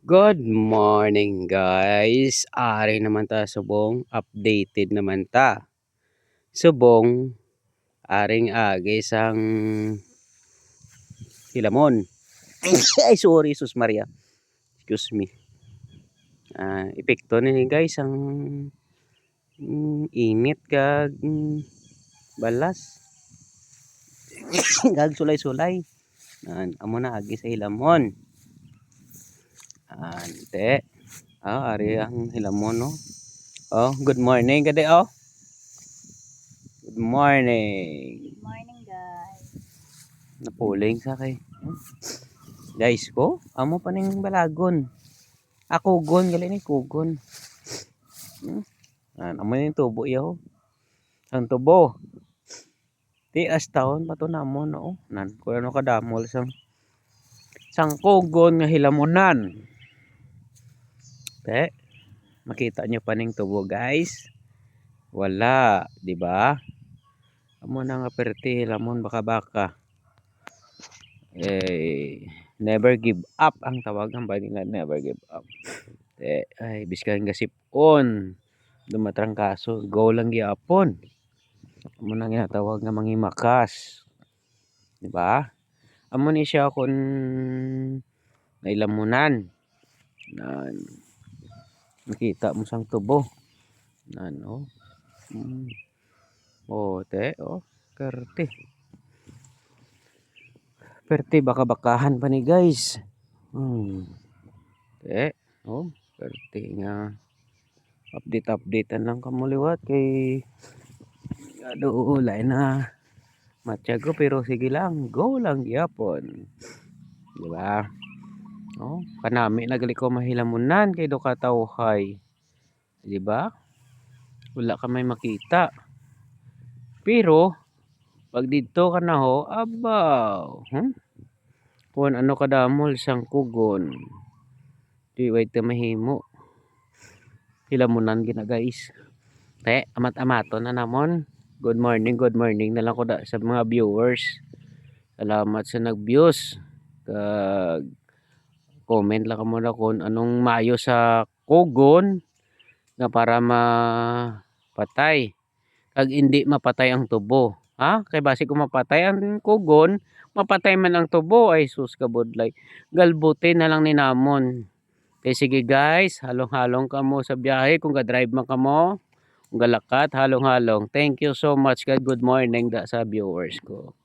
Good morning guys. Ari naman ta subong updated naman ta. Subong aring agi sang hilamon. Ay sorry sus Maria. Excuse me. Ah, epekto ni guys ang mm, init kag mm, balas. Gag sulay-sulay. Nan amo na agi sa hilamon. Ante. Ah, ari ang hilamon no. Oh, good morning gade oh. Good morning. Morning guys. Napuling sa kay. Guys ko, amo pa ning balagon. Ako gon gali ni kugon. Hmm? An amo ning tubo yaw. Ang tubo. Ti as taon pa to namo no. Nan ko ano kadamol sang sang kugon nga hilamonan. Te, makita nyo pa ning tubo guys. Wala, di ba? Amo na nga perti hilamon baka baka. Eh, never give up ang tawagan ba nila never give up. Te, ay biskan gasipon. Dumatrang kaso, go lang gyapon. Amo na ginatawag nga mangimakas. Di ba? Amo ni siya kun nailamunan. Nan nakita mo sang tubo. Nan oh. Mm. Oh, te, oh. Kerte. Kerte baka bakahan pa ni guys. Hmm. Te, oh. Kerte nga. Update updatean lang kamuliwat kay Ado lain na matyago pero sige lang go lang gyapon di ba oh kanami nagali ko mahilamunan kay do ka tawhay di ba? Wala ka may makita. Pero pag dito ka na ho abaw hmm? kung ano kadamol sang kugon. Di wait ta mahimo. Hilamunan gina guys. Te amat amato na namon. Good morning good morning na lang ko da sa mga viewers. Salamat sa nag-views. Kag comment lang ka muna kung anong mayo sa kugon nga para mapatay. Kag hindi mapatay ang tubo. Ha? Kay base kung mapatay ang kugon mapatay man ang tubo. Ay sus kabudlay. Galbutin na lang ni namon. Kay sige guys. Halong-halong kamo sa biyahe. Kung ga-drive man kamo Galakat, halong-halong. Thank you so much. God, good morning da sa viewers ko.